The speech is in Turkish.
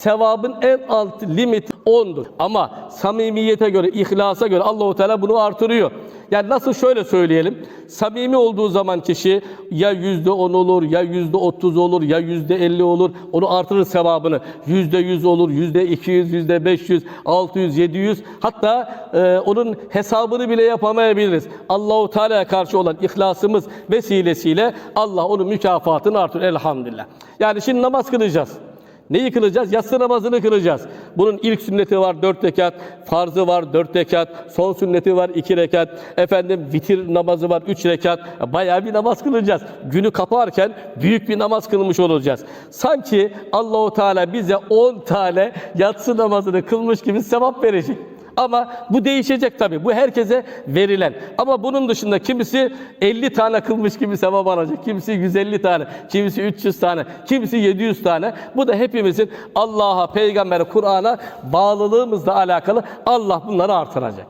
Sevabın en alt limiti 10'dur. Ama samimiyete göre, ihlasa göre Allahu Teala bunu artırıyor. Yani nasıl şöyle söyleyelim. Samimi olduğu zaman kişi ya yüzde on olur, ya yüzde otuz olur, ya yüzde elli olur. Onu artırır sevabını. Yüzde yüz olur, yüzde iki yüz, yüzde beş yüz, altı yüz, yedi yüz. Hatta e, onun hesabını bile yapamayabiliriz. Allahu Teala'ya karşı olan ihlasımız vesilesiyle Allah onun mükafatını artırır elhamdülillah. Yani şimdi namaz kılacağız. Neyi kılacağız? Yatsı namazını kılacağız. Bunun ilk sünneti var dört rekat, farzı var dört rekat, son sünneti var iki rekat, efendim vitir namazı var üç rekat. Bayağı bir namaz kılacağız. Günü kaparken büyük bir namaz kılmış olacağız. Sanki Allahu Teala bize 10 tane yatsı namazını kılmış gibi sevap verecek. Ama bu değişecek tabii. Bu herkese verilen. Ama bunun dışında kimisi 50 tane kılmış gibi sevap alacak. Kimisi 150 tane, kimisi 300 tane, kimisi 700 tane. Bu da hepimizin Allah'a, peygambere, Kur'an'a bağlılığımızla alakalı. Allah bunları artıracak.